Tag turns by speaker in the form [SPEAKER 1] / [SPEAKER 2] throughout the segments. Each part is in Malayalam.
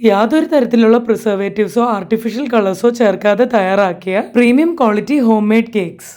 [SPEAKER 1] യാതൊരു തരത്തിലുള്ള പ്രിസർവേറ്റീവ്സോ ആർട്ടിഫിഷ്യൽ കളേഴ്സോ ചേർക്കാതെ തയ്യാറാക്കിയ premium quality home made cakes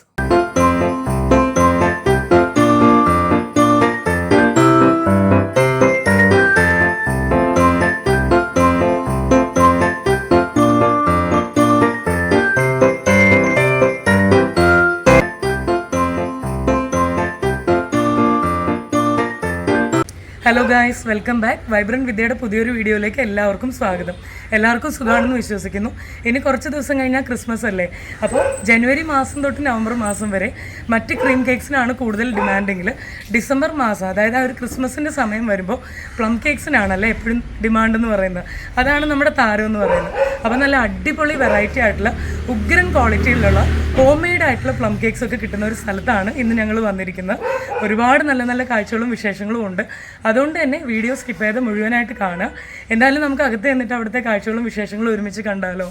[SPEAKER 1] guys welcome back vibrant വിദ്യയുടെ പുതിയൊരു വീഡിയോയിലേക്ക് എല്ലാവർക്കും സ്വാഗതം. എല്ലാവർക്കും സുഖമാണെന്ന് വിശ്വസിക്കുന്നു. ഇനി കുറച്ച് ദിവസം കഴിഞ്ഞാൽ ക്രിസ്മസ് അല്ലേ? അപ്പോൾ ജനുവരി മാസം തൊട്ട് നവംബർ മാസം വരെ മറ്റ് ക്രീം കേക്ക്സിനാണ് കൂടുതൽ ഡിമാൻഡെങ്കിൽ ഡിസംബർ മാസം അതായത് ആ ഒരു ക്രിസ്മസിന്റെ സമയം വരുമ്പോൾ പ്ലം കേക്സിനാണല്ലേ എപ്പോഴും ഡിമാൻഡ് എന്ന് പറയുന്നത്? അതാണ് നമ്മുടെ താരം എന്ന് പറയുന്നത്. അപ്പോൾ നല്ല അടിപൊളി വെറൈറ്റി ആയിട്ടുള്ള ഉഗ്രൻ ക്വാളിറ്റിയിലുള്ള ഹോം മെയ്ഡ് ആയിട്ടുള്ള പ്ലം കേക്സ് ഒക്കെ കിട്ടുന്ന ഒരു സ്ഥലത്താണ് ഇന്ന് ഞങ്ങൾ വന്നിരിക്കുന്നത്. ഒരുപാട് നല്ല നല്ല കാഴ്ചകളും വിശേഷങ്ങളും ഉണ്ട്. അതുകൊണ്ട് തന്നെ വീഡിയോ സ്കിപ്പ് ചെയ്ത് മുഴുവനായിട്ട് കാണുക. എന്തായാലും നമുക്ക് അകത്ത് ചെന്നിട്ട് അവിടുത്തെ കാഴ്ചകളും വിശേഷങ്ങളും ഒരുമിച്ച് കണ്ടാലോ?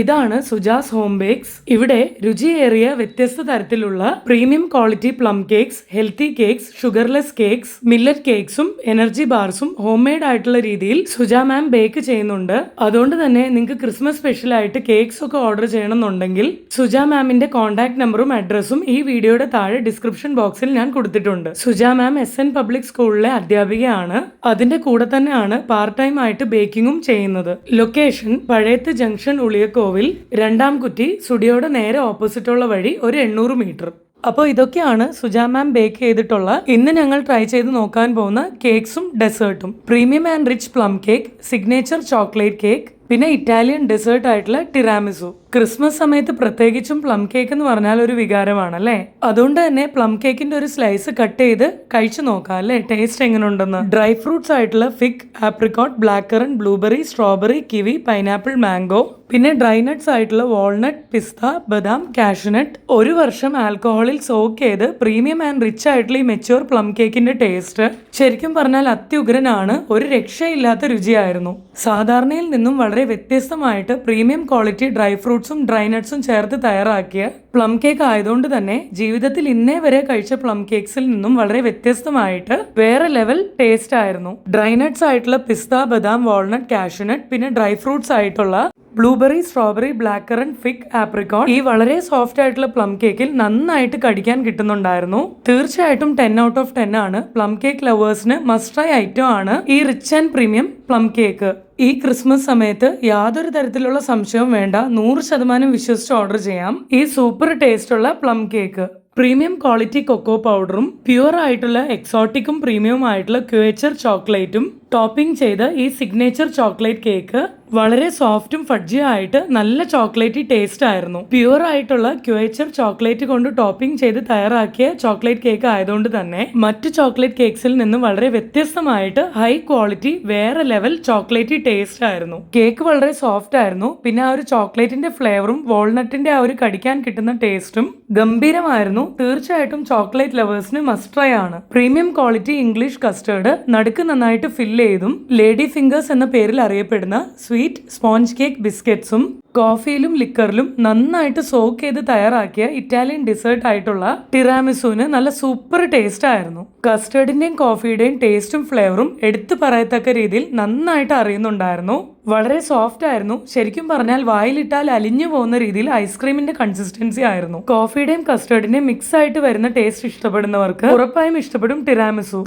[SPEAKER 1] ഇതാണ് സുജാസ് ഹോം ബേക്സ് ഇവിടെ രുചിയേറിയ വ്യത്യസ്ത തരത്തിലുള്ള premium quality plum cakes healthy cakes sugarless cakes millet കേക്സും energy ബാർസും ഹോം മെയ്ഡ് ആയിട്ടുള്ള രീതിയിൽ സുജ മാം ബേക്ക് ചെയ്യുന്നുണ്ട്. അതുകൊണ്ട് തന്നെ നിങ്ങൾക്ക് ക്രിസ്മസ് സ്പെഷ്യൽ ആയിട്ട് കേക്ക്സ് ഒക്കെ ഓർഡർ ചെയ്യണമെന്നുണ്ടെങ്കിൽ സുജ മാമിന്റെ കോൺടാക്ട് നമ്പറും അഡ്രസ്സും ഈ വീഡിയോയുടെ താഴെ ഡിസ്ക്രിപ്ഷൻ ബോക്സിൽ ഞാൻ കൊടുത്തിട്ടുണ്ട്. Suja ma'am S N public സ്കൂളിലെ അധ്യാപികയാണ്. അതിന്റെ കൂടെ തന്നെയാണ് പാർട്ട് ടൈം ആയിട്ട് ബേക്കിങ്ങും ചെയ്യുന്നത്. ലൊക്കേഷൻ പഴയത്ത് ജംഗ്ഷൻ ഉളിയക്കോവിൽ രണ്ടാം കുറ്റി സ്റ്റുഡിയോയുടെ നേരെ ഓപ്പോസിറ്റുള്ള വഴി ഒരു എണ്ണൂറ് മീറ്റർ. അപ്പോൾ ഇതൊക്കെയാണ് സുജാ മാം ബേക്ക് ചെയ്തിട്ടുള്ള ഇന്ന് ഞങ്ങൾ ട്രൈ ചെയ്ത് നോക്കാൻ പോകുന്ന കേക്ക്സും ഡെസേർട്ടും. Premium and rich plum cake signature chocolate cake പിന്നെ ഇറ്റാലിയൻ ഡെസേർട്ട് ആയിട്ടുള്ള ടിറാമിസു. ക്രിസ്മസ് സമയത്ത് പ്രത്യേകിച്ചും പ്ലം കേക്ക് എന്ന് പറഞ്ഞാൽ ഒരു വികാരമാണ് അല്ലേ അതുകൊണ്ട് തന്നെ പ്ലം കേക്കിന്റെ ഒരു സ്ലൈസ് കട്ട് ചെയ്ത് കഴിച്ചു നോക്കാം അല്ലേ? ടേസ്റ്റ് എങ്ങനെ ഉണ്ടെന്ന് ഡ്രൈ ഫ്രൂട്ട്സ് ആയിട്ടുള്ള fig apricot black currant blueberry strawberry kiwi pineapple mango പിന്നെ ഡ്രൈ നട്ട്സ് ആയിട്ടുള്ള വാൾനട്ട് പിസ്ത ബദാം കാഷ്നട്ട് ഒരു വർഷം ആൽക്കഹോളിൽ സോക്ക് ചെയ്ത് പ്രീമിയം ആൻഡ് റിച്ച് ആയിട്ടുള്ള ഈ മെച്യൂർ പ്ലം കേക്കിന്റെ ടേസ്റ്റ് ശരിക്കും പറഞ്ഞാൽ അത്യുഗ്രനാണ്. ഒരു രക്ഷയില്ലാത്ത രുചിയായിരുന്നു. സാധാരണയിൽ നിന്നും വളരെ വ്യത്യസ്തമായിട്ട് പ്രീമിയം ക്വാളിറ്റി ഡ്രൈ ഫ്രൂട്ട്സും ഡ്രൈ നട്ട്സും ചേർത്ത് തയ്യാറാക്കിയ പ്ലം കേക്ക് ആയതുകൊണ്ട് തന്നെ ജീവിതത്തിൽ ഇന്നേ വരെ കഴിച്ച പ്ലം കേക്സിൽ നിന്നും വളരെ വ്യത്യസ്തമായിട്ട് വേറെ ലെവൽ ടേസ്റ്റ് ആയിരുന്നു. ഡ്രൈ നട്ട്സ് ആയിട്ടുള്ള പിസ്ത ബദാം വാൾനട്ട് കാഷ്യൂനട്ട് പിന്നെ ഡ്രൈ ഫ്രൂട്ട്സ് ആയിട്ടുള്ള blueberry strawberry black currant fig apricot ഈ വളരെ സോഫ്റ്റ് ആയിട്ടുള്ള പ്ലം കേക്കിൽ നന്നായിട്ട് കടിക്കാൻ കിട്ടുന്നുണ്ടായിരുന്നു. തീർച്ചയായിട്ടും ടെൻ ഔട്ട് ഓഫ് ടെൻ ആണ്. പ്ലം കേക്ക് ലവേഴ്സിന് മസ്റ്റ് ഐറ്റം ആണ് ഈ rich and premium plum cake ഈ ക്രിസ്മസ് സമയത്ത് യാതൊരു തരത്തിലുള്ള സംശയവും വേണ്ട. നൂറ് ശതമാനം വിശ്വസിച്ച് ഓർഡർ ചെയ്യാം. ഈ സൂപ്പർ ടേസ്റ്റ് ഉള്ള plum cake premium quality cocoa പൗഡറും പ്യുവർ ആയിട്ടുള്ള എക്സോട്ടിക്കും പ്രീമിയവും ആയിട്ടുള്ള ക്യുവേച്ചർ ചോക്ലേറ്റും ടോപ്പിംഗ് ചെയ്ത് ഈ സിഗ്നേച്ചർ ചോക്ലേറ്റ് കേക്ക് വളരെ സോഫ്റ്റും ഫഡ്ജിയും ആയിട്ട് നല്ല ചോക്ലേറ്റി ടേസ്റ്റ് ആയിരുന്നു. പ്യുവർ ആയിട്ടുള്ള ക്യുവേച്ചർ ചോക്ലേറ്റ് കൊണ്ട് ടോപ്പിംഗ് ചെയ്ത് തയ്യാറാക്കിയ ചോക്ലേറ്റ് കേക്ക് ആയതുകൊണ്ട് തന്നെ മറ്റ് ചോക്ലേറ്റ് കേക്ക്സിൽ നിന്ന് വളരെ വ്യത്യസ്തമായിട്ട് ഹൈ ക്വാളിറ്റി വേറെ ലെവൽ ചോക്ലേറ്റി ടേസ്റ്റ് ആയിരുന്നു. കേക്ക് വളരെ സോഫ്റ്റ് ആയിരുന്നു. പിന്നെ ആ ഒരു ചോക്ലേറ്റിന്റെ ഫ്ലേവറും വാൾനട്ടിന്റെ ആ ഒരു കടിക്കാൻ കിട്ടുന്ന ടേസ്റ്റും ഗംഭീരമായിരുന്നു. തീർച്ചയായിട്ടും ചോക്ലേറ്റ് ലവേഴ്സിന് മസ്റ്റ് ട്രൈ ആണ്. പ്രീമിയം ക്വാളിറ്റി ഇംഗ്ലീഷ് കസ്റ്റേർഡ് നടുക്ക് നന്നായിട്ട് ഫില്ല് ചെയ്തും ലേഡി ഫിംഗേഴ്സ് എന്ന പേരിൽ അറിയപ്പെടുന്ന സ്വീറ്റ് സ്പോഞ്ച് കേക്ക് ബിസ്ക്കറ്റ്സും കോഫിയിലും ലിക്കറിലും നന്നായിട്ട് സോക്ക് ചെയ്ത് തയ്യാറാക്കിയ ഇറ്റാലിയൻ ഡിസേർട്ട് ആയിട്ടുള്ള ടിറാമിസുവിന് നല്ല സൂപ്പർ ടേസ്റ്റ് ആയിരുന്നു. കസ്റ്റേർഡിന്റെയും കോഫിയുടെയും ടേസ്റ്റും ഫ്ലേവറും എടുത്തു പറയത്തക്ക രീതിയിൽ നന്നായിട്ട് അറിയുന്നുണ്ടായിരുന്നു. വളരെ സോഫ്റ്റ് ആയിരുന്നു. ശരിക്കും പറഞ്ഞാൽ വായിലിട്ടാൽ അലിഞ്ഞു പോകുന്ന രീതിയിൽ ഐസ്ക്രീമിന്റെ കൺസിസ്റ്റൻസി ആയിരുന്നു. കോഫിയുടെയും കസ്റ്റേർഡിന്റെയും മിക്സ് ആയിട്ട് വരുന്ന ടേസ്റ്റ് ഇഷ്ടപ്പെടുന്നവർക്ക് ഉറപ്പായും ഇഷ്ടപ്പെടും ടിറാമിസു.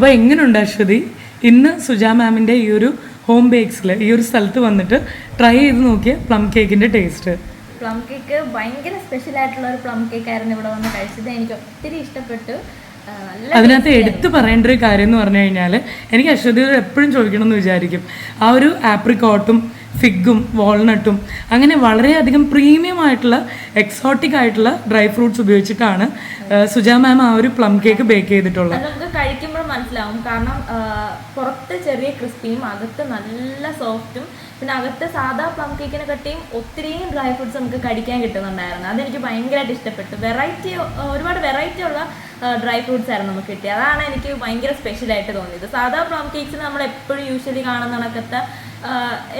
[SPEAKER 1] അപ്പോൾ എങ്ങനെയുണ്ട് അശ്വതി? ഇന്ന് സുജ മാമിന്റെ ഈ ഒരു ഹോം ബേക്സിൽ ഈ ഒരു സ്ഥലത്ത് വന്നിട്ട് ട്രൈ ചെയ്ത് നോക്കിയ പ്ലം കേക്കിന്റെ ടേസ്റ്റ്
[SPEAKER 2] പ്ലം കേക്ക് ഭയങ്കര സ്പെഷ്യൽ ആയിട്ടുള്ള ഒരു പ്ലം കേക്ക് ആയിരുന്നു ഇവിടെ വന്ന് കഴിച്ചത്. എനിക്ക് ഒത്തിരി ഇഷ്ടപ്പെട്ടു.
[SPEAKER 1] അതിനകത്ത് എടുത്തു പറയേണ്ട ഒരു കാര്യം എന്ന് പറഞ്ഞു കഴിഞ്ഞാൽ എനിക്ക് അശ്വതി എപ്പോഴും ചോദിക്കണം എന്ന് വിചാരിക്കും. ആ ഒരു ആപ്രിക്കോട്ടും ഫിഗും വാൾനട്ടും അങ്ങനെ വളരെയധികം പ്രീമിയം ആയിട്ടുള്ള എക്സോട്ടിക് ആയിട്ടുള്ള ഡ്രൈ ഫ്രൂട്ട്സ് ഉപയോഗിച്ചിട്ടാണ് സുജ മാം ആ ഒരു പ്ലം കേക്ക് ബേക്ക് ചെയ്തിട്ടുള്ളത്.
[SPEAKER 2] കഴിക്കുമ്പോൾ മനസ്സിലാവും. കാരണം പുറത്ത് ചെറിയ ക്രിസ്പിയും അകത്ത് നല്ല സോഫ്റ്റും പിന്നെ അകത്ത് സാധാ പ്ലം കേക്കിനെ കട്ടിയും ഒത്തിരിയും ഡ്രൈ ഫ്രൂട്ട്സ് നമുക്ക് കടിക്കാൻ കിട്ടുന്നുണ്ടായിരുന്നു. അതെനിക്ക് ഭയങ്കരമായിട്ട് ഇഷ്ടപ്പെട്ടു. വെറൈറ്റി ഒരുപാട് വെറൈറ്റി ഉള്ള ഡ്രൈ ഫ്രൂട്ട്സ് ആയിരുന്നു നമുക്ക് കിട്ടിയത്. അതാണ് എനിക്ക് ഭയങ്കര സ്പെഷ്യലായിട്ട് തോന്നിയത്. സാധാ പ്ലം കേക്ക്സ് നമ്മൾ എപ്പോഴും യൂഷ്വലി കാണുന്ന കണക്കത്തെ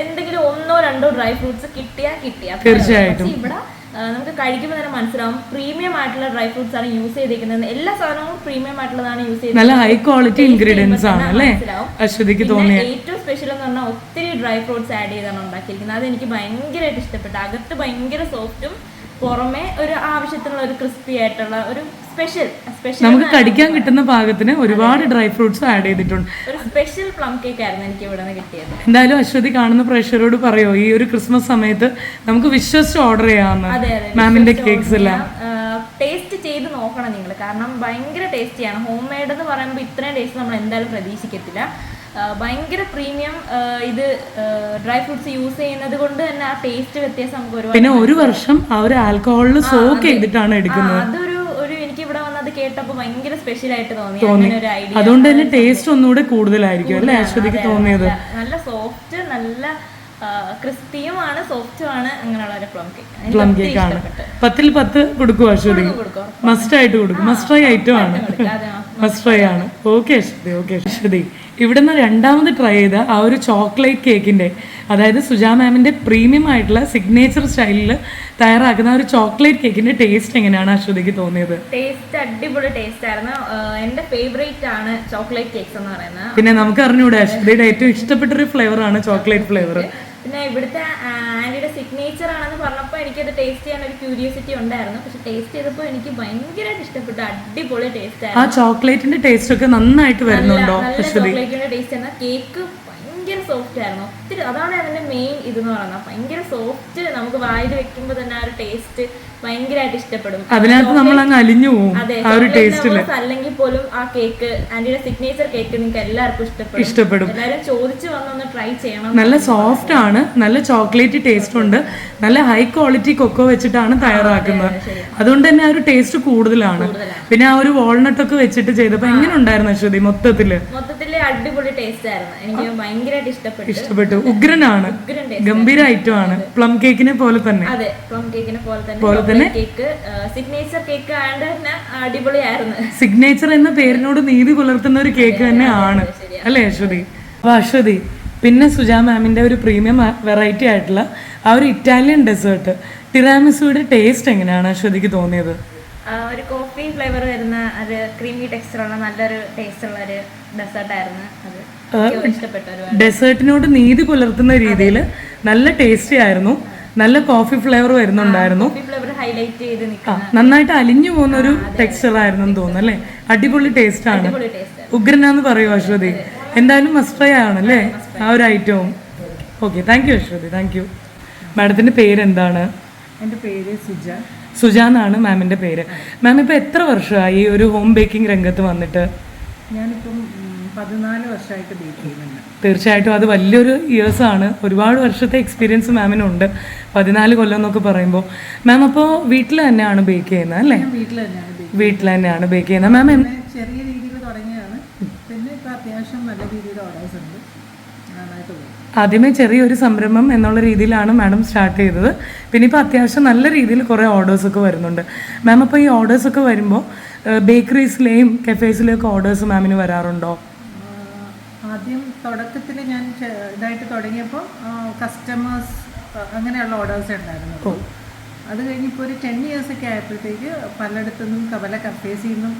[SPEAKER 2] എന്തെങ്കിലും ഒന്നോ രണ്ടോ ഡ്രൈ ഫ്രൂട്ട്സ് കിട്ടിയാൽ കിട്ടിയാ
[SPEAKER 1] തീർച്ചയായിട്ടും.
[SPEAKER 2] പക്ഷേ ഇവിടെ നമുക്ക് കഴിക്കുമ്പോൾ തന്നെ മനസ്സിലാവും. പ്രീമിയം ആയിട്ടുള്ള ഡ്രൈ ഫ്രൂട്ട്സ് ആണ് യൂസ് ചെയ്തിരിക്കുന്നത് എല്ലാ സാധനവും പ്രീമിയം ആയിട്ടുള്ളതാണ് യൂസ് ചെയ്തത്
[SPEAKER 1] നല്ല ഹൈ ക്വാളിറ്റി ഇൻഗ്രീഡിയൻസ് ആണ് അല്ലേ? അശ്വതിക്ക് തോന്നിയ
[SPEAKER 2] ഏറ്റവും സ്പെഷ്യൽ എന്ന് പറഞ്ഞാൽ ഒത്തിരി ഡ്രൈ ഫ്രൂട്ട്സ് ആഡ് ചെയ്താണ് ഉണ്ടാക്കിയിരിക്കുന്നത്. അത് എനിക്ക് ഭയങ്കരമായിട്ട് ഇഷ്ടപ്പെട്ടു. അകത്ത് ഭയങ്കര സോഫ്റ്റും പുറമെ ഒരു ആവശ്യത്തിനുള്ള ഒരു ക്രിസ്പി ആയിട്ടുള്ള ഒരു
[SPEAKER 1] നമുക്ക് കടിക്കാൻ കിട്ടുന്ന പാകത്തിന് ഒരുപാട് ഡ്രൈ ഫ്രൂട്ട്സ് ആഡ് ചെയ്തിട്ടുണ്ട്.
[SPEAKER 2] ഒരു സ്പെഷ്യൽ പ്ലം കേക്ക് ആയിരുന്നു എനിക്ക് ഇവിടെ നിന്ന് കിട്ടിയത്.
[SPEAKER 1] എന്തായാലും അശ്വതി കാണുന്ന പ്രേക്ഷകരോട് പറയോ ഈ ഒരു ക്രിസ്മസ് സമയത്ത് നമുക്ക് വിശ്വസിച്ച് ഓർഡർ ചെയ്യാമെന്ന് മാമിന്റെ കേക്ക്സ് എല്ലാം.
[SPEAKER 2] ടേസ്റ്റ് ചെയ്ത് നോക്കണം നിങ്ങൾ. കാരണം ഭയങ്കര ടേസ്റ്റിയാണ് ഹോം മെയ്ഡ് എന്ന് പറയുമ്പോൾ ഇത്രയും ടേസ്റ്റ് നമ്മൾ എന്തായാലും പ്രതീക്ഷിക്കത്തില്ല. ഭയങ്കര പ്രീമിയം ഇത് ഡ്രൈ ഫ്രൂട്ട്സ് യൂസ് ചെയ്യുന്നത് കൊണ്ട് തന്നെ ആ ടേസ്റ്റ് വ്യത്യാസം നമുക്ക്
[SPEAKER 1] പിന്നെ ഒരു വർഷം അവർ ആൽക്കഹോളിൽ സോക്ക് ചെയ്തിട്ടാണ് എടുക്കുന്നത്.
[SPEAKER 2] എടുക്കുന്നത് കേട്ടപ്പോൾ ഭയങ്കര സ്പെഷ്യൽ ആയിട്ട് തോന്നി. അങ്ങനെ ഒരു ഐഡിയ
[SPEAKER 1] അതുകൊണ്ട് തന്നെ ടേസ്റ്റ് ഒന്നുകൂടെ കൂടുതലായിരിക്കും അല്ലേ അശ്വതിക്ക് തോന്നിയത്?
[SPEAKER 2] നല്ല സോഫ്റ്റ് നല്ല ക്രിസ്പിയുമാണ് സോഫ്റ്റുമാണ് അങ്ങനെയുള്ള ഒരു പ്ലം കേക്ക്
[SPEAKER 1] പ്ലം കേക്ക് ആണ്. പത്തിൽ പത്ത് കൊടുക്കും അശ്വതി മസ്റ്റ് ആയിട്ട് കൊടുക്കും. മസ്റ്റ് ട്രൈ ഐറ്റം ആണ്. മസ്റ്റ് ട്രൈ ആണ്. ഓക്കെ അശ്വതി ഓക്കെ അശ്വതി ഇവിടുന്ന് രണ്ടാമത് ട്രൈ ചെയ്ത ആ ഒരു ചോക്ലേറ്റ് കേക്കിന്റെ അതായത് സുജാ മാമിന്റെ പ്രീമിയം ആയിട്ടുള്ള സിഗ്നേച്ചർ സ്റ്റൈലിൽ തയ്യാറാക്കുന്ന ഒരു ചോക്ലേറ്റ് കേക്കിന്റെ ടേസ്റ്റ് എങ്ങനെയാണ് അശ്വതിക്ക് തോന്നിയത്?
[SPEAKER 2] ടേസ്റ്റ് അടിപൊളി ടേസ്റ്റ് ആയിരുന്നു. എന്റെ ഫേവറേറ്റ് ആണ് ചോക്ലേറ്റ് കേക്ക്സ് എന്ന് പറയുന്നത്.
[SPEAKER 1] പിന്നെ നമുക്ക് അറിഞ്ഞൂടെ അശ്വതിയുടെ ഏറ്റവും ഇഷ്ടപ്പെട്ട ഒരു ഫ്ലേവർ ആണ് ചോക്ലേറ്റ് ഫ്ലേവർ
[SPEAKER 2] പിന്നെ ഇവിടുത്തെ ആന്റിയുടെ സിഗ്നേച്ചർ ആണെന്ന് പറഞ്ഞപ്പോൾ എനിക്കത് ടേസ്റ്റ് ചെയ്യാൻ ഒരു ക്യൂരിയോസിറ്റി ഉണ്ടായിരുന്നു. പക്ഷെ ടേസ്റ്റ് ചെയ്തപ്പോൾ എനിക്ക് ഭയങ്കരമായിട്ട് ഇഷ്ടപ്പെട്ടു അടിപൊളി ടേസ്റ്റ് ആയിരുന്നു.
[SPEAKER 1] ആ ചോക്ലേറ്റിന്റെ ടേസ്റ്റ് ഒക്കെ നന്നായിട്ട് വരുന്നുണ്ടോ
[SPEAKER 2] നല്ല ചോക്ലേറ്റിന്റെ ടേസ്റ്റ് ആണ് കേക്ക് ഭയങ്കര സോഫ്റ്റ് ആയിരുന്നു. ഒത്തിരി അതാണ് അതിന്റെ മെയിൻ ഇതെന്ന് പറയുന്നത്. ഭയങ്കര സോഫ്റ്റ് നമുക്ക് വായിൽ വെക്കുമ്പോൾ തന്നെ ആ ഒരു ടേസ്റ്റ് ഭയങ്കരമായിട്ട് ഇഷ്ടപ്പെടും.
[SPEAKER 1] അതിനകത്ത് നമ്മൾ അങ്ങ് അലിഞ്ഞു
[SPEAKER 2] പോകും
[SPEAKER 1] ആ ഒരു ടേസ്റ്റിൽ
[SPEAKER 2] ടേസ്റ്റിൽ അല്ലെങ്കിൽ പോലും ആ കേക്ക് ആന്റിയുടെ സിഗ്നേച്ചർ കേക്ക് നിങ്ങൾക്ക് എല്ലാവർക്കും ഇഷ്ടപ്പെടും.
[SPEAKER 1] ഇഷ്ടപ്പെടും.
[SPEAKER 2] എല്ലാവരും ചോദിച്ചു വന്നൊന്ന് ട്രൈ ചെയ്യണം.
[SPEAKER 1] നല്ല സോഫ്റ്റ് ആണ് നല്ല ചോക്ലേറ്റ് ടേസ്റ്റ് ഉണ്ട്. നല്ല ഹൈ ക്വാളിറ്റി കൊക്കോ വെച്ചിട്ടാണ് തയ്യാറാക്കുന്നത്. അതുകൊണ്ട് തന്നെ ആ ഒരു ടേസ്റ്റ് കൂടുതലാണ്. പിന്നെ ആ ഒരു വാൾനട്ട് ഒക്കെ വെച്ചിട്ട് ചെയ്തപ്പോ എങ്ങനെ ഉണ്ടായിരുന്നു അശ്വതി മൊത്തത്തിൽ?
[SPEAKER 2] മൊത്തത്തിൽ അടിപൊളി ടേസ്റ്റ് ആയിരുന്നു. എനിക്ക് ഭയങ്കരമായിട്ട് ഇഷ്ടപ്പെട്ടു.
[SPEAKER 1] ഇഷ്ടപ്പെട്ടു. ഉഗ്രനാണ്. ഗംഭീര ഐറ്റം ആണ് പ്ലം കേക്കിനെ പോലെ തന്നെ.
[SPEAKER 2] അതെ പ്ലം കേക്കിനെ പോലെ തന്നെ. കേക്ക് സിഗ്നേച്ചർ കേക്ക് ആയതുകൊണ്ട് തന്നെ അടിപൊളിയായിരുന്നു.
[SPEAKER 1] സിഗ്നേച്ചർ എന്ന പേരിനോട് നീതി പുലർത്തുന്ന ഒരു കേക്ക് തന്നെ ആണ്. അല്ലേ അശ്വതി? അപ്പൊ അശ്വതി പിന്നെ സുജാ മാമിന്റെ ഒരു പ്രീമിയം വെറൈറ്റി ആയിട്ടുള്ള ആ ഒരു ഇറ്റാലിയൻ ഡെസേർട്ട് ടിറാമിസുയുടെ ടേസ്റ്റ് എങ്ങനെയാണ് അശ്വതിക്ക് തോന്നിയത്?
[SPEAKER 2] ഒരു കോഫി ഫ്ലേവർ വരുന്ന ഒരു ക്രീമി ടെക്സ്ചർ ഉള്ള നല്ലൊരു ടേസ്റ്റ് ഉള്ള ഒരു ഡെസേർട്ട് ആയിരുന്നു അത്.
[SPEAKER 1] ഡെസേർട്ടിനോട് നീതി പുലർത്തുന്ന രീതിയിൽ നല്ല ടേസ്റ്റി ആയിരുന്നു. നല്ല കോഫി ഫ്ലേവർ വരുന്നുണ്ടായിരുന്നു.
[SPEAKER 2] കോഫി ഫ്ലേവർ ഹൈലൈറ്റ് ചെയ്ത്
[SPEAKER 1] ആ, നന്നായിട്ട് അലിഞ്ഞു പോകുന്ന ഒരു ടെക്സ്ചർ ആയിരുന്നു എന്ന് തോന്നുന്നു അല്ലേ? അടിപൊളി ടേസ്റ്റ് ആണ്.
[SPEAKER 2] അടിപൊളി ടേസ്റ്റ്
[SPEAKER 1] ഉഗ്രനാന്ന് പറയൂ അശ്വതി. എന്തായാലും മസ്റ്റേ ആണല്ലേ ആ ഒരു ഐറ്റവും okay thank you Aswathi thank you മാഡത്തിന്റെ പേരെന്താണ്
[SPEAKER 3] എന്റെ പേര് സുജ.
[SPEAKER 1] സുജ എന്നാണ് മാമിന്റെ പേര്. മാം ഇപ്പൊ എത്ര വർഷമായി ഈ ഒരു ഹോം ബേക്കിംഗ് രംഗത്ത് വന്നിട്ട്?
[SPEAKER 3] ഞാനിപ്പം ഉം, പതിനാല് വർഷമായിട്ട് ബേക്ക് ചെയ്യുന്നുണ്ട്.
[SPEAKER 1] തീർച്ചയായിട്ടും അത് വലിയൊരു ഇയേഴ്സ് ആണ്. ഒരുപാട് വർഷത്തെ എക്സ്പീരിയൻസ് മാമിനുണ്ട് പതിനാല് കൊല്ലം എന്നൊക്കെ പറയുമ്പോൾ മാം അപ്പോൾ വീട്ടിൽ തന്നെയാണ് ബേക്ക് ചെയ്യുന്നത് അല്ലേ?
[SPEAKER 3] വീട്ടിൽ തന്നെയാണ് ബേക്ക്
[SPEAKER 1] വീട്ടിൽ തന്നെയാണ് ബേക്ക് ചെയ്യുന്നത്. മാം
[SPEAKER 3] ചെറിയ രീതിയിൽ തുടങ്ങിയതാണ്. പിന്നെ ഇപ്പോൾ അത്യാവശ്യം നല്ല രീതിയിൽ ഓർഡേഴ്സ് ഉണ്ട്.
[SPEAKER 1] ആദ്യമേ ചെറിയൊരു സംരംഭം എന്നുള്ള രീതിയിലാണ് മാഡം സ്റ്റാർട്ട് ചെയ്തത്. പിന്നെ ഇപ്പോൾ അത്യാവശ്യം നല്ല രീതിയിൽ കുറേ ഓർഡേഴ്സ് ഒക്കെ വരുന്നുണ്ട്. മാം അപ്പോൾ ഈ ഓർഡേഴ്സ് ഒക്കെ വരുമ്പോൾ ബേക്കറീസിലെയും കഫേസിലെയും ഒക്കെ ഓർഡേഴ്സ് മാമിന് വരാറുണ്ടോ?
[SPEAKER 3] ആദ്യം തുടക്കത്തിൽ ഞാൻ ഇതായിട്ട് തുടങ്ങിയപ്പോൾ കസ്റ്റമേഴ്സ് അങ്ങനെയുള്ള ഓർഡേഴ്സ് ഉണ്ടായിരുന്നു. അത് കഴിഞ്ഞ് ഇപ്പോൾ ഒരു ടെൻ ഇയേഴ്സ് ഒക്കെ ആയപ്പോഴത്തേക്ക് പലയിടത്തു നിന്നും ക- പല കഫേസിൽ നിന്നും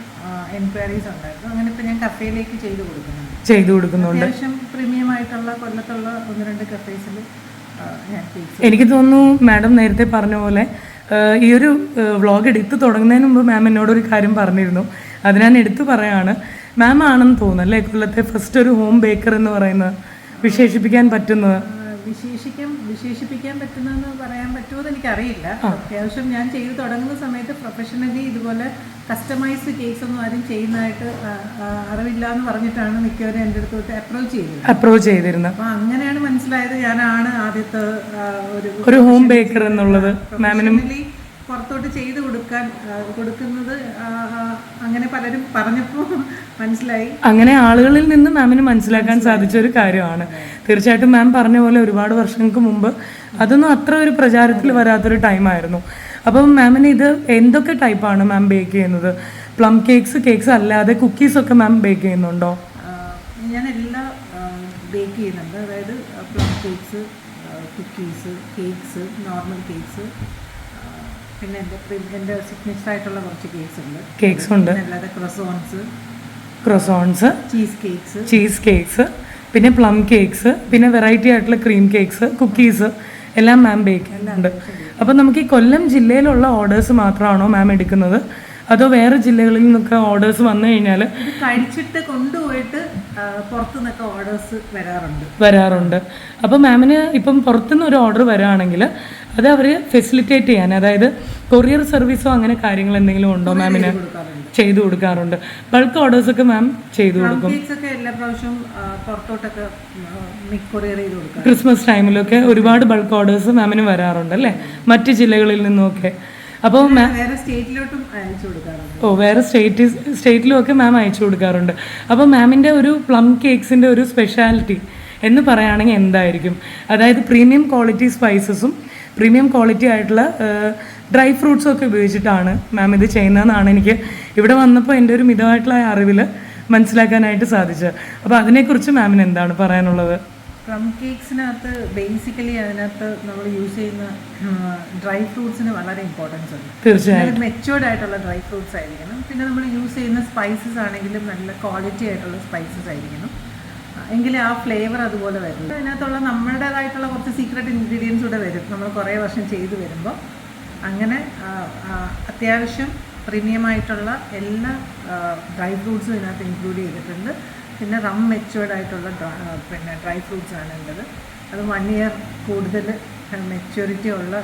[SPEAKER 3] എൻക്വയറീസ് ഉണ്ടായിരുന്നു. അങ്ങനെ ഇപ്പോൾ ഞാൻ കഫേയിലേക്ക് ചെയ്തു കൊടുക്കുന്നുണ്ട്.
[SPEAKER 1] ചെയ്തു കൊടുക്കുന്നുണ്ട്.
[SPEAKER 3] അത്യാവശ്യം പ്രീമിയം ആയിട്ടുള്ള കൊല്ലത്തുള്ള ഒന്ന് രണ്ട് കഫേസിൽ
[SPEAKER 1] എനിക്ക് തോന്നുന്നു മാഡം നേരത്തെ പറഞ്ഞ പോലെ ഈ ഒരു വ്ളോഗ് എടുത്ത് തുടങ്ങുന്നതിന് മുമ്പ് മാം എന്നോട് ഒരു കാര്യം പറഞ്ഞിരുന്നു. അത് ഞാൻ എടുത്തു പറയാണ്. മാം ആണെന്ന് തോന്നുന്നു അല്ലേ? കൊല്ലത്തെ ഫസ്റ്റ് ഒരു ഹോം ബേക്കർ എന്ന് പറയുന്നത് വിശേഷിപ്പിക്കാൻ പറ്റുന്നത്
[SPEAKER 3] വിശേഷിക്കാൻ വിശേഷിപ്പിക്കാൻ പറ്റുന്നതെന്ന് പറയാൻ പറ്റുമോ എന്ന് എനിക്കറിയില്ല. അത്യാവശ്യം ഞാൻ ചെയ്തു തുടങ്ങുന്ന സമയത്ത് പ്രൊഫഷണലി ഇതുപോലെ കസ്റ്റമൈസ്ഡ് കേസ് ഒന്നും ആരും ചെയ്യുന്നതായിട്ട് അറിവില്ല എന്ന് പറഞ്ഞിട്ടാണ് മിക്കവരും എന്റെ അടുത്തോട്ട് അപ്രോച്ച് ചെയ്തത്.
[SPEAKER 1] അപ്രോച്ച് ചെയ്തിരുന്നത്.
[SPEAKER 3] അപ്പോൾ അങ്ങനെയാണ് മനസ്സിലായത് ഞാനാണ് ആദ്യത്തെ ഒരു
[SPEAKER 1] ഒരു ഹോം ബേക്കർ എന്നുള്ളത്. മാമിനും
[SPEAKER 3] പുറത്തോട്ട് ചെയ്ത് കൊടുക്കാൻ കൊടുക്കുന്നത് അങ്ങനെ പലരും പറഞ്ഞപ്പോൾ മനസ്സിലായി?
[SPEAKER 1] അങ്ങനെ ആളുകളിൽ നിന്ന് മാമിന് മനസ്സിലാക്കാൻ സാധിച്ച ഒരു കാര്യമാണ്. തീർച്ചയായിട്ടും മാം പറഞ്ഞ പോലെ ഒരുപാട് വർഷങ്ങൾക്ക് മുമ്പ് അതൊന്നും അത്ര ഒരു പ്രചാരത്തിൽ വരാത്തൊരു ടൈമായിരുന്നു അപ്പം മാമിന് ഇത് എന്തൊക്കെ ടൈപ്പാണ് മാം ബേക്ക് ചെയ്യുന്നത്? പ്ലം കേക്ക്സ് കേക്ക്സ് അല്ലാതെ കുക്കീസ് ഒക്കെ മാം ബേക്ക് ചെയ്യുന്നുണ്ടോ?
[SPEAKER 3] ഞാൻ എല്ലാം ബേക്ക് ചെയ്യുന്നുണ്ട്. അതായത് plum cakes cookies cakes normal cakes പിന്നെ എന്റെ എന്റെ സിഗ്നേച്ചർ ആയിട്ടുള്ള കുറച്ച് കേക്ക്സ് ഉണ്ട്.
[SPEAKER 1] കേക്ക്സ് ഉണ്ട്.
[SPEAKER 3] അല്ലാതെ croissants
[SPEAKER 1] croissants
[SPEAKER 3] cheese cakes
[SPEAKER 1] cheese cakes പിന്നെ പ്ലം കേക്ക്സ് പിന്നെ വെറൈറ്റി ആയിട്ടുള്ള ക്രീം കേക്ക്സ് കുക്കീസ് എല്ലാം മാം ബേക്ക് ചെയ്യുന്നുണ്ട് അപ്പോൾ നമുക്ക് ഈ കൊല്ലം ജില്ലയിലുള്ള ഓർഡേഴ്സ് മാത്രമാണോ മാം എടുക്കുന്നത്? അതോ വേറെ ജില്ലകളിൽ നിന്നൊക്കെ ഓർഡേഴ്സ് വന്നു കഴിഞ്ഞാൽ
[SPEAKER 3] കഴിച്ചിട്ട് കൊണ്ടുപോയിട്ട് ആ, പുറത്തു നിന്നൊക്കെ ഓർഡേഴ്സ് വരാറുണ്ട്.
[SPEAKER 1] വരാറുണ്ട് അപ്പോൾ മാമിന് ഇപ്പം പുറത്തുനിന്ന് ഒരു ഓർഡർ വരാണെങ്കിൽ അത് അവർ ഫെസിലിറ്റേറ്റ് ചെയ്യാൻ അതായത് കൊറിയർ സർവീസോ അങ്ങനെ കാര്യങ്ങൾ എന്തെങ്കിലും ഉണ്ടോ മാമിന് ചെയ്തു കൊടുക്കാറുണ്ട്. ബൾക്ക് ഓർഡേഴ്സൊക്കെ മാം ചെയ്തു കൊടുക്കും. ക്രിസ്മസ് ടൈമിലൊക്കെ ഒരുപാട് ബൾക്ക് ഓർഡേഴ്സ് മാമിന് വരാറുണ്ട് അല്ലേ? മറ്റ് ജില്ലകളിൽ നിന്നുമൊക്കെ അപ്പോൾ മാം
[SPEAKER 3] വേറെ സ്റ്റേറ്റിലോട്ടും അയച്ചു കൊടുക്കാറുണ്ട്.
[SPEAKER 1] ഓ വേറെ സ്റ്റേറ്റ് സ്റ്റേറ്റിലും ഒക്കെ മാം അയച്ചു കൊടുക്കാറുണ്ട്. അപ്പോൾ മാമിന്റെ ഒരു പ്ലം കേക്സിന്റെ ഒരു സ്പെഷ്യാലിറ്റി എന്ന് പറയുകയാണെങ്കിൽ എന്തായിരിക്കും? അതായത് പ്രീമിയം ക്വാളിറ്റി സ്പൈസസും പ്രീമിയം ക്വാളിറ്റി ആയിട്ടുള്ള ഡ്രൈ ഫ്രൂട്ട്സും ഒക്കെ ഉപയോഗിച്ചിട്ടാണ് മാം ഇത് ചെയ്യുന്നതെന്നാണ് എനിക്ക് ഇവിടെ വന്നപ്പോൾ എന്റെ ഒരു മിതമായിട്ടുള്ള അറിവിൽ മനസ്സിലാക്കാനായിട്ട് സാധിച്ചത്. അപ്പോൾ അതിനെക്കുറിച്ച് മാമിന് എന്താണ് പറയാനുള്ളത്?
[SPEAKER 3] പ്ലം കേക്ക്സിനകത്ത് ബേസിക്കലി അതിനകത്ത് നമ്മൾ യൂസ് ചെയ്യുന്ന ഡ്രൈ ഫ്രൂട്ട്സിന് വളരെ ഇമ്പോർട്ടൻസ് ഉണ്ട്.
[SPEAKER 1] തീർച്ചയായും.
[SPEAKER 3] മെച്ചുവേർഡ് ആയിട്ടുള്ള ഡ്രൈ ഫ്രൂട്ട്സ് ആയിരിക്കണം. പിന്നെ നമ്മൾ യൂസ് ചെയ്യുന്ന സ്പൈസസ് ആണെങ്കിലും നല്ല ക്വാളിറ്റി ആയിട്ടുള്ള സ്പൈസസ് ആയിരിക്കണം. എങ്കിലേ ആ ഫ്ലേവർ അതുപോലെ വരും. അതിനകത്തുള്ള നമ്മളുടേതായിട്ടുള്ള കുറച്ച് സീക്രട്ട് ഇൻഗ്രീഡിയൻസ് കൂടെ വരും. നമ്മൾ കുറേ വർഷം ചെയ്തു വരുമ്പോൾ അങ്ങനെ അത്യാവശ്യം പ്രീമിയമായിട്ടുള്ള എല്ലാ ഡ്രൈ ഫ്രൂട്ട്സും ഇതിനകത്ത് ഇൻക്ലൂഡ് ചെയ്തിട്ടുണ്ട്. പിന്നെ റം മെച്ചുവേർഡ് ആയിട്ടുള്ള പിന്നെ ഡ്രൈ ഫ്രൂട്ട്സ് ആണ് ഉള്ളത് അത് വൺ ഇയർ കൂടുതൽ മെച്യൂരിറ്റി ഉള്ള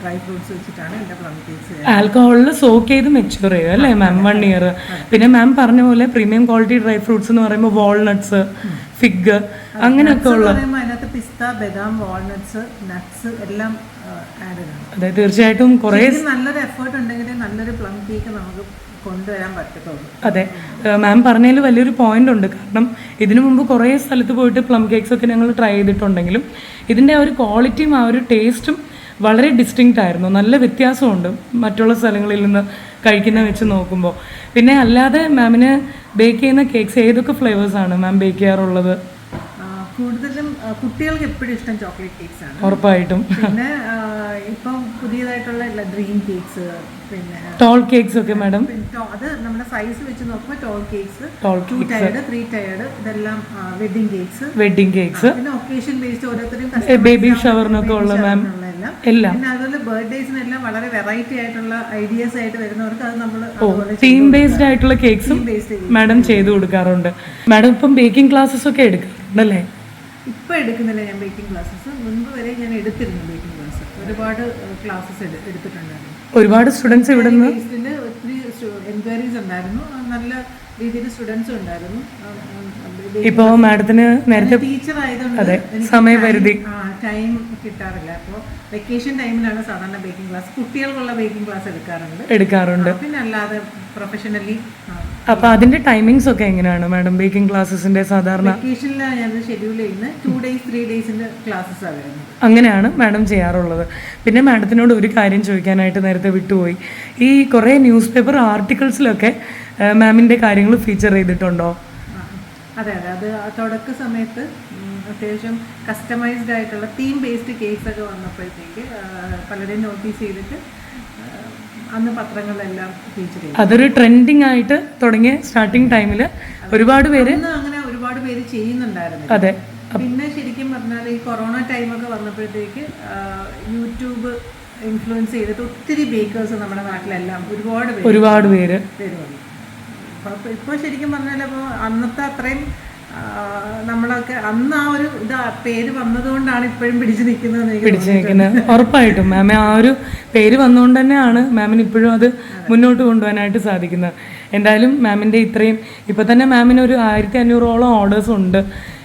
[SPEAKER 3] ഡ്രൈ ഫ്രൂട്ട്സ് വെച്ചിട്ടാണ് എന്റെ പ്ലം കേക്ക്സ്
[SPEAKER 1] ആൽക്കഹോളിൽ സോക്ക് ചെയ്ത് മെച്യൂർ ചെയ്യും അല്ലേ മാം? One year. പിന്നെ മാം പറഞ്ഞ പോലെ പ്രീമിയം ക്വാളിറ്റി ഡ്രൈ ഫ്രൂട്ട്സ് എന്ന് പറയുമ്പോൾ വാൾനട്ട്സ് ഫിഗ് അങ്ങനെയൊക്കെ ഉള്ള
[SPEAKER 3] അതിനകത്ത് പിസ്ത ബദാം വാൾനട്ട്സ് നട്ട്സ് എല്ലാം
[SPEAKER 1] അതെ തീർച്ചയായിട്ടും കുറേ
[SPEAKER 3] നല്ലൊരു എഫേർട്ട് ഉണ്ടെങ്കിൽ നല്ലൊരു പ്ലം കേക്ക് നമുക്ക് കൊണ്ടുവരാൻ പറ്റത്തുള്ളൂ.
[SPEAKER 1] അതെ. മാം പറഞ്ഞതിൽ വലിയൊരു പോയിന്റ് ഉണ്ട്. കാരണം ഇതിനു മുമ്പ് കുറേ സ്ഥലത്ത് പോയിട്ട് പ്ലം കേക്സ് ഒക്കെ ഞങ്ങൾ ട്രൈ ചെയ്തിട്ടുണ്ടെങ്കിലും ഇതിന്റെ ആ ഒരു ക്വാളിറ്റിയും ആ ഒരു ടേസ്റ്റും വളരെ ഡിസ്റ്റിങ്ക്റ്റ് ആയിരുന്നു. നല്ല വ്യത്യാസമുണ്ട് മറ്റുള്ള സ്ഥലങ്ങളിൽ നിന്ന് കഴിക്കുന്ന വെച്ച് നോക്കുമ്പോൾ പിന്നെ അല്ലാതെ മാമിന് ബേക്ക് ചെയ്യുന്ന കേക്ക്സ് ഏതൊക്കെ ഫ്ലേവേഴ്സാണ് മാം ബേക്ക് ചെയ്യാറുള്ളത്?
[SPEAKER 3] കൂടുതലും കുട്ടികൾക്ക് എപ്പോഴും ഇഷ്ടം ചോക്ലേറ്റ് കേക്ക്സ് ആണ്.
[SPEAKER 1] ഉറപ്പായിട്ടും.
[SPEAKER 3] പിന്നെ ഇപ്പം പുതിയതായിട്ടുള്ള ഡ്രീം കേക്ക്സ് പിന്നെ
[SPEAKER 1] ടോൾ കേക്ക്സ് ഒക്കെ മാഡം
[SPEAKER 3] അത് നമ്മുടെ സൈസ് വെച്ച് നോക്കുമ്പോൾ tall cakes
[SPEAKER 1] tall
[SPEAKER 3] two tiered three tiered ഇതെല്ലാം വെഡിങ് കേക്ക്സ്
[SPEAKER 1] വെഡിങ് കേക്ക്സ്
[SPEAKER 3] പിന്നെ ഒക്കേഷൻ ബേസ്ഡ് ഓരോരുത്തരും
[SPEAKER 1] ബേബി ഷവറിനൊക്കെ ഉള്ള മാം
[SPEAKER 3] എല്ലാം. പിന്നെ അതുപോലെ ബർത്ത്ഡേസിനെല്ലാം വളരെ വെറൈറ്റി ആയിട്ടുള്ള ഐഡിയാസ് ആയിട്ട് വരുന്നവർക്ക് അത് നമ്മൾ
[SPEAKER 1] തീം ബേസ്ഡ് ആയിട്ടുള്ള കേക്ക്സും മാഡം ചെയ്തു കൊടുക്കാറുണ്ട്. മാഡം ഇപ്പം ബേക്കിംഗ് ക്ലാസ്സസ് ഒക്കെ എടുക്കാറുണ്ടല്ലേ?
[SPEAKER 3] ഇപ്പൊ എടുക്കുന്നില്ല ഞാൻ ബേക്കിംഗ് ക്ലാസ്സസ് മുൻപ് വരെ ഞാൻ എടുത്തിരുന്നു ബേക്കിംഗ് ക്ലാസ് ഒരുപാട് ക്ലാസ്സസ് എടുത്തിട്ടുണ്ടായിരുന്നു.
[SPEAKER 1] ഒരുപാട് സ്റ്റുഡൻസ് ഇവിടെ നിന്ന്
[SPEAKER 3] ഒത്തിരി എൻക്വയറീസ് ഉണ്ടായിരുന്നു. നല്ല രീതിയിൽ സ്റ്റുഡൻസ് ഉണ്ടായിരുന്നു.
[SPEAKER 1] ഇപ്പോൾ മാഡത്തിന് നേരത്തെ
[SPEAKER 3] ടീച്ചർ
[SPEAKER 1] അതെ, സമയപരിധി.
[SPEAKER 3] ടൈം കിട്ടാറില്ല. അപ്പോൾ വെക്കേഷൻ ടൈമിലാണ് സാധാരണ ബേക്കിംഗ് ക്ലാസ് കുട്ടികൾക്കുള്ള ബേക്കിംഗ് ക്ലാസ് എടുക്കാറുണ്ട്.
[SPEAKER 1] എടുക്കാറുണ്ട്.
[SPEAKER 3] പിന്നെ അല്ലാതെ പ്രൊഫഷണലി
[SPEAKER 1] അപ്പോൾ അതിന്റെ ടൈമിങ്സ് ഒക്കെ എങ്ങനെയാണ് മാഡം ബേക്കിംഗ് ക്ലാസ്സസിന്റെ സാധാരണ?
[SPEAKER 3] വെക്കേഷനിലാണ് ഞാൻ ഷെഡ്യൂൾ ചെയ്യുന്നത് ടു ഡേയ്സ് ത്രീ ഡേയ്സിന്റെ ക്ലാസ്സസ് വരുന്നത്.
[SPEAKER 1] അങ്ങനെയാണ് മാഡം ചെയ്യാറുള്ളത്. പിന്നെ മാഡത്തിനോട് ഒരു കാര്യം ചോദിക്കാനായിട്ട് നേരത്തെ വിട്ടുപോയി. ഈ കുറേ ന്യൂസ് പേപ്പർ ആർട്ടിക്കിൾസിലൊക്കെ മാമിന്റെ കാര്യങ്ങൾ ഫീച്ചർ ചെയ്തിട്ടുണ്ടോ?
[SPEAKER 3] അതെ അതെ. അത് തുടക്ക സമയത്ത് അത്യാവശ്യം കസ്റ്റമൈസ്ഡ് ആയിട്ടുള്ള തീം ബേസ്ഡ് കേസൊക്കെ ഒക്കെ വന്നപ്പോഴത്തേക്ക് പലരെയും നോട്ടീസ് ചെയ്തിട്ട് അന്ന് പത്രങ്ങളെല്ലാം ഫീച്ചർ ചെയ്തു.
[SPEAKER 1] അതൊരു ട്രെൻഡിങ് ആയിട്ട് തുടങ്ങിയ സ്റ്റാർട്ടിങ് ടൈമിൽ ഒരുപാട് പേര്
[SPEAKER 3] അങ്ങനെ ഒരുപാട് പേര് ചെയ്യുന്നുണ്ടായിരുന്നു
[SPEAKER 1] അതെ.
[SPEAKER 3] പിന്നെ ശരിക്കും പറഞ്ഞാൽ ഈ കൊറോണ ടൈമൊക്കെ വന്നപ്പോഴത്തേക്ക് യൂട്യൂബ് ഇൻഫ്ലുവൻസ് ചെയ്തിട്ട് ഒത്തിരി ബേക്കേഴ്സ് നമ്മുടെ നാട്ടിലെല്ലാം ഒരുപാട്
[SPEAKER 1] ഒരുപാട് പേര്.
[SPEAKER 3] വന്നു അപ്പോൾ ഇപ്പോൾ ശരിക്കും പറഞ്ഞാൽ ഇപ്പോൾ അന്നത്തെ അത്രയും നമ്മളൊക്കെ അന്ന് ആ ഒരു ഇത് പേര് വന്നതുകൊണ്ടാണ് ഇപ്പോഴും പിടിച്ചു നിൽക്കുന്നത്
[SPEAKER 1] പിടിച്ചു നിൽക്കുന്നത്. ഉറപ്പായിട്ടും. മാം ആ ഒരു പേര് വന്നുകൊണ്ട് തന്നെയാണ് മാമിന് ഇപ്പോഴും അത് മുന്നോട്ട് കൊണ്ടുപോകാനായിട്ട് സാധിക്കുന്നത്. എന്തായാലും മാമിന്റെ ഇത്രയും ഇപ്പോൾ തന്നെ മാമിന് ഒരു ആയിരത്തി അഞ്ഞൂറോളം ഓർഡേഴ്സ് ഉണ്ട്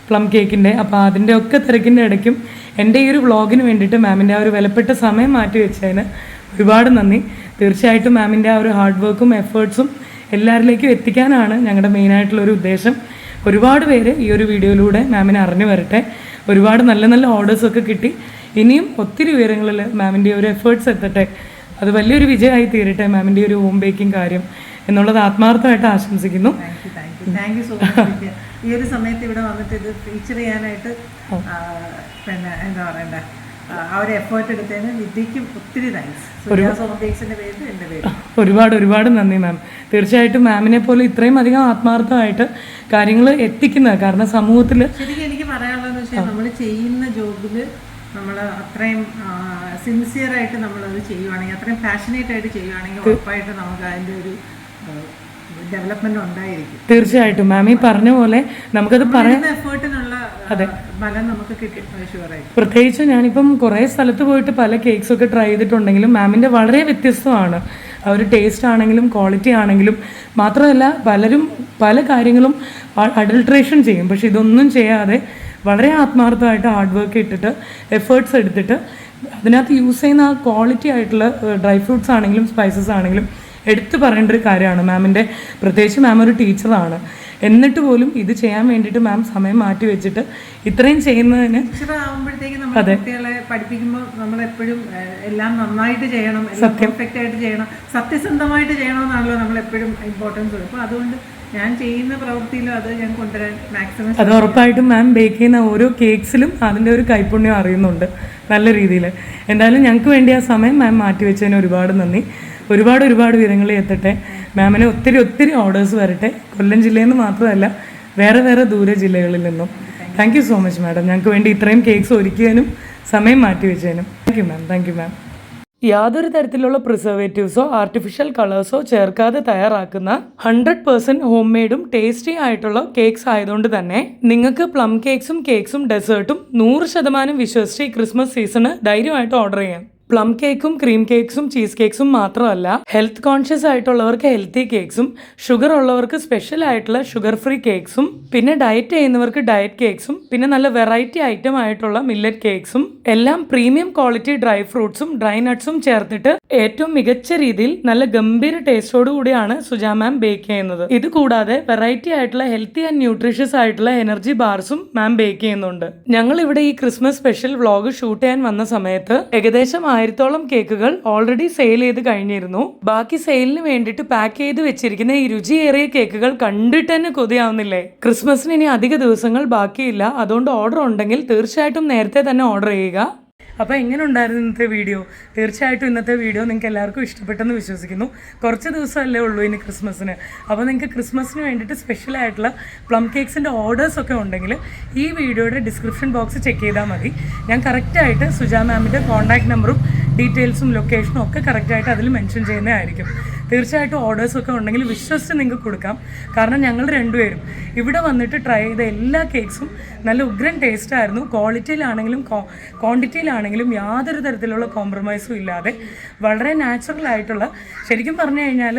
[SPEAKER 1] പ്ലം കേക്കിന്റെ അപ്പോൾ അതിന്റെ ഒക്കെ തിരക്കിന്റെ ഇടയ്ക്കും എന്റെ ഈ ഒരു വ്ളോഗിന് വേണ്ടിയിട്ട് മാമിന്റെ ആ ഒരു വിലപ്പെട്ട സമയം മാറ്റി വെച്ചതിന് ഒരുപാട് നന്ദി. തീർച്ചയായിട്ടും മാമിന്റെ ആ ഒരു ഹാർഡ് വർക്കും എഫേർട്സും എല്ലാവരിലേക്കും എത്തിക്കാനാണ് ഞങ്ങളുടെ മെയിനായിട്ടുള്ളൊരു ഉദ്ദേശം. ഒരുപാട് പേര് ഈ ഒരു വീഡിയോയിലൂടെ മാമിനെ അറിഞ്ഞു വരട്ടെ. ഒരുപാട് നല്ല നല്ല ഓർഡേഴ്സൊക്കെ കിട്ടി. ഇനിയും ഒത്തിരി ഉയരങ്ങളിൽ മാമിന്റെ ഒരു എഫേർട്സ് എത്തട്ടെ. അത് വലിയൊരു വിജയമായി തീരട്ടെ മാമിന്റെ ഒരു ഹോം ബേക്കിംഗ് കാര്യം എന്നുള്ളത് ആത്മാർത്ഥമായിട്ട് ആശംസിക്കുന്നു.
[SPEAKER 3] താങ്ക് യു സോ മച്ച് ഈ ഒരു സമയത്ത് ഇവിടെ വന്നിട്ട് ഇത് ഫീച്ചർ ചെയ്യാനായിട്ട് പിന്നെ എന്താ പറയണ്ടേ? ആ, ഒരു എഫേർട്ട് എടുത്തതിന് വിദ്യയ്ക്കും ഒത്തിരി താങ്ക്സ്
[SPEAKER 1] ഒരുപാട് ഒരുപാട് നന്ദി മാം തീർച്ചയായിട്ടും മാമിനെ പോലെ ഇത്രയും അധികം ആത്മാർത്ഥമായിട്ട് കാര്യങ്ങൾ എത്തിക്കുന്നത് കാരണം സമൂഹത്തിൽ
[SPEAKER 3] ശരിക്കും എനിക്ക് പറയാനുള്ളതെന്ന് വെച്ചാൽ നമ്മൾ ചെയ്യുന്ന ജോബിൽ നമ്മൾ അത്രയും സിൻസിയർ ആയിട്ട് നമ്മളത് ചെയ്യുവാണെങ്കിൽ അത്രയും പാഷനേറ്റ് ആയിട്ട് ചെയ്യുവാണെങ്കിൽ ഉറപ്പായിട്ട് നമുക്ക് അതിന്റെ ഒരു ഡെവലപ്മെന്റ് ഉണ്ടായിരിക്കും.
[SPEAKER 1] തീർച്ചയായിട്ടും മാം ഈ പറഞ്ഞ പോലെ നമുക്കത് പറയാൻ
[SPEAKER 3] എഫേർട്ടിനുള്ള ഫലം നമുക്ക് കിട്ടും
[SPEAKER 1] പ്രത്യേകിച്ച് ഞാനിപ്പം കുറേ സ്ഥലത്ത് പോയിട്ട് പല കേക്ക്സ് ഒക്കെ ട്രൈ ചെയ്തിട്ടുണ്ടെങ്കിലും മാമിന്റെ വളരെ വ്യത്യസ്തമാണ്. ആ ഒരു ടേസ്റ്റ് ആണെങ്കിലും ക്വാളിറ്റി ആണെങ്കിലും. മാത്രമല്ല പലരും പല കാര്യങ്ങളും അഡൾട്രേഷൻ ചെയ്യും. പക്ഷെ ഇതൊന്നും ചെയ്യാതെ വളരെ ആത്മാർത്ഥമായിട്ട് ഹാർഡ് വർക്ക് ഇട്ടിട്ട് എഫേർട്സ് എടുത്തിട്ട് അതിനകത്ത് യൂസ് ചെയ്യുന്ന ആ ക്വാളിറ്റി ആയിട്ടുള്ള ഡ്രൈ ഫ്രൂട്ട്സ് ആണെങ്കിലും സ്പൈസസ് ആണെങ്കിലും എടുത്തു പറയേണ്ട ഒരു കാര്യമാണ് മാമിന്റെ പ്രത്യേകിച്ച് മാം ഒരു ടീച്ചറാണ്. എന്നിട്ട് പോലും ഇത് ചെയ്യാൻ വേണ്ടിയിട്ട് മാം സമയം മാറ്റി വെച്ചിട്ട് ഇത്രയും ചെയ്യുന്നതിന്
[SPEAKER 3] നമ്മൾ കുട്ടികളെ പഠിപ്പിക്കുമ്പോൾ നമ്മൾ എപ്പോഴും എല്ലാം നന്നായിട്ട് ചെയ്യണം സത്യം. പെർഫെക്റ്റ് ആയിട്ട് ചെയ്യണം സത്യസന്ധമായിട്ട് ചെയ്യണമെന്നാണല്ലോ നമ്മൾ എപ്പോഴും ഇമ്പോർട്ടൻസ് അപ്പോൾ അതുകൊണ്ട് ഞാൻ ചെയ്യുന്ന പ്രവൃത്തിയിലും അത് ഞാൻ കൊണ്ടുവരാൻ മാക്സിമം
[SPEAKER 1] അത് ഉറപ്പായിട്ടും മാം ബേക്ക് ചെയ്യുന്ന ഓരോ കേക്ക്സിലും അതിന്റെ ഒരു കൈപ്പുണ്യം അറിയുന്നുണ്ട് നല്ല രീതിയിൽ എന്തായാലും ഞങ്ങൾക്ക് വേണ്ടി ആ സമയം മാം മാറ്റി വെച്ചതിന് ഒരുപാട് നന്ദി. ഒരുപാട് ഒരുപാട് വിവരങ്ങൾ എത്തട്ടെ. മാമിന് ഒത്തിരി ഒത്തിരി ഓർഡേഴ്സ് വരട്ടെ. കൊല്ലം ജില്ലയിൽ നിന്ന് മാത്രമല്ല വേറെ വേറെ ദൂര ജില്ലകളിൽ നിന്നും. Thank you so much madam ഞങ്ങൾക്ക് വേണ്ടി ഇത്രയും കേക്ക്സ് ഒരുക്കിയതിനും സമയം മാറ്റി വെച്ചതിനും thank you ma'am thank you ma'am യാതൊരു തരത്തിലുള്ള പ്രിസർവേറ്റീവ്സോ ആർട്ടിഫിഷ്യൽ കളേഴ്സോ ചേർക്കാതെ തയ്യാറാക്കുന്ന ഹൺഡ്രഡ് പെർസെന്റ് ഹോം മെയ്ഡും ടേസ്റ്റി ആയിട്ടുള്ള കേക്ക്സ് ആയതുകൊണ്ട് തന്നെ നിങ്ങൾക്ക് പ്ലം കേക്ക്സും കേക്ക്സും ഡെസേർട്ടും നൂറ് ശതമാനം വിശ്വസിച്ച് ക്രിസ്മസ് സീസണ് ധൈര്യമായിട്ട് ഓർഡർ ചെയ്യാം. പ്ലം കേക്കും ക്രീം കേക്ക്സും ചീസ് കേക്ക്സും മാത്രമല്ല ഹെൽത്ത് കോൺഷ്യസ് ആയിട്ടുള്ളവർക്ക് ഹെൽത്തി കേക്ക്സും ഷുഗർ ഉള്ളവർക്ക് സ്പെഷ്യൽ ആയിട്ടുള്ള ഷുഗർ ഫ്രീ കേക്ക്സും പിന്നെ ഡയറ്റ് ചെയ്യുന്നവർക്ക് ഡയറ്റ് കേക്ക്സും പിന്നെ നല്ല വെറൈറ്റി ഐറ്റം ആയിട്ടുള്ള മില്ലറ്റ് കേക്ക്സും എല്ലാം പ്രീമിയം ക്വാളിറ്റി ഡ്രൈ ഫ്രൂട്ട്സും ഡ്രൈ നട്ട്സും ചേർത്തിട്ട് ഏറ്റവും മികച്ച രീതിയിൽ നല്ല ഗംഭീര ടേസ്റ്റോടു കൂടിയാണ് സുജാ മാം ബേക്ക് ചെയ്യുന്നത്. ഇത് കൂടാതെ വെറൈറ്റി ആയിട്ടുള്ള ഹെൽത്തി ആൻഡ് ന്യൂട്രീഷ്യസ് ആയിട്ടുള്ള എനർജി ബാർസും മാം ബേക്ക് ചെയ്യുന്നുണ്ട്. ഞങ്ങൾ ഇവിടെ ഈ ക്രിസ്മസ് സ്പെഷ്യൽ വ്ളോഗ് ഷൂട്ട് ചെയ്യാൻ വന്ന സമയത്ത് ഏകദേശം ആയിരത്തോളം കേക്കുകൾ ഓൾറെഡി സെയിൽ ചെയ്ത് കഴിഞ്ഞിരുന്നു. ബാക്കി സെയിലിന് വേണ്ടിയിട്ട് പാക്ക് ചെയ്ത് വെച്ചിരിക്കുന്ന ഈ രുചിയേറിയ കേക്കുകൾ കണ്ടിട്ട് തന്നെ കൊതിയാവുന്നില്ലേ? ക്രിസ്മസിന് ഇനി അധിക ദിവസങ്ങൾ ബാക്കിയില്ല. അതുകൊണ്ട് ഓർഡർ ഉണ്ടെങ്കിൽ തീർച്ചയായിട്ടും നേരത്തെ തന്നെ ഓർഡർ ചെയ്യുക. അപ്പോൾ എങ്ങനെ ഉണ്ടായിരുന്നു ഇന്നത്തെ വീഡിയോ തീർച്ചയായിട്ടും ഇന്നത്തെ വീഡിയോ നിങ്ങൾക്ക് എല്ലാവർക്കും ഇഷ്ടപ്പെട്ടെന്ന് വിശ്വസിക്കുന്നു. കുറച്ച് ദിവസമല്ലേ ഉള്ളൂ ഇനി ക്രിസ്മസിന്. അപ്പോൾ നിങ്ങൾക്ക് ക്രിസ്മസിന് വേണ്ടിയിട്ട് സ്പെഷ്യലായിട്ടുള്ള പ്ലം കേക്സിന്റെ ഓർഡേഴ്സ് ഒക്കെ ഉണ്ടെങ്കിൽ ഈ വീഡിയോയുടെ ഡിസ്ക്രിപ്ഷൻ ബോക്സ് ചെക്ക് ചെയ്താൽ മതി. ഞാൻ കറക്റ്റായിട്ട് സുജാ മാമിന്റെ കോൺടാക്ട് നമ്പറും ഡീറ്റെയിൽസും ലൊക്കേഷനും ഒക്കെ കറക്റ്റായിട്ട് അതിൽ മെൻഷൻ ചെയ്യുന്നതായിരിക്കും. തീർച്ചയായിട്ടും ഓർഡേഴ്സ് ഒക്കെ ഉണ്ടെങ്കിൽ വിശ്വസിച്ച് നിങ്ങൾക്ക് കൊടുക്കാം. കാരണം ഞങ്ങൾ രണ്ടുപേരും ഇവിടെ വന്നിട്ട് ട്രൈ ചെയ്ത എല്ലാ കേക്ക്സും നല്ല ഉഗ്രൻ ടേസ്റ്റ് ആയിരുന്നു. ക്വാളിറ്റിയിലാണെങ്കിലും ക്വാണ്ടിറ്റിയിലാണെങ്കിലും യാതൊരു തരത്തിലുള്ള കോംപ്രമൈസും ഇല്ലാതെ വളരെ നാച്ചുറൽ ആയിട്ടുള്ള ശരിക്കും പറഞ്ഞു കഴിഞ്ഞാൽ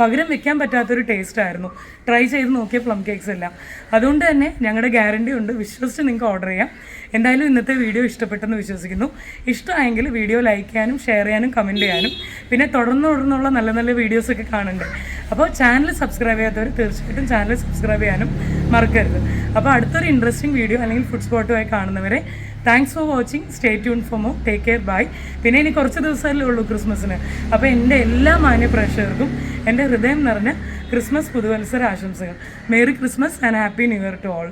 [SPEAKER 1] പകരം വെക്കാൻ പറ്റാത്തൊരു ടേസ്റ്റ് ആയിരുന്നു. ട്രൈ ചെയ്ത് നോക്കിയ പ്ലം കേക്ക്സ് എല്ലാം. അതുകൊണ്ട് തന്നെ ഞങ്ങളുടെ ഗ്യാരണ്ടി ഉണ്ട്. വിശ്വസിച്ച് നിങ്ങൾക്ക് ഓർഡർ ചെയ്യാം. എന്തായാലും ഇന്നത്തെ വീഡിയോ ഇഷ്ടപ്പെട്ടെന്ന് വിശ്വസിക്കുന്നു. ഇഷ്ടമായെങ്കിൽ വീഡിയോ ലൈക്ക് ചെയ്യാനും ഷെയർ ചെയ്യാനും കമന്റ് ചെയ്യാനും പിന്നെ തുടർന്ന് തുടർന്നുള്ള നല്ല നല്ല വീഡിയോസൊക്കെ കാണുന്നുണ്ട് അപ്പോൾ ചാനൽ സബ്സ്ക്രൈബ് ചെയ്യാത്തവർ തീർച്ചയായിട്ടും ചാനൽ സബ്സ്ക്രൈബ് ചെയ്യാനും മറക്കരുത്. അപ്പോൾ അടുത്തൊരു ഇൻട്രസ്റ്റിംഗ് വീഡിയോ അല്ലെങ്കിൽ ഫുഡ് സ്പോട്ടുമായി കാണുന്നവരെ thanks for watching stay tune for more take care bye പിന്നെ ഇനി കുറച്ച് ദിവസമല്ലേ ഉള്ളൂ ക്രിസ്മസിന്. അപ്പോൾ എന്റെ എല്ലാ മാന്യ പ്രേക്ഷകർക്കും എന്റെ ഹൃദയം നിറഞ്ഞ ക്രിസ്മസ് പുതുവത്സര ആശംസകൾ. Merry Christmas and happy new year to all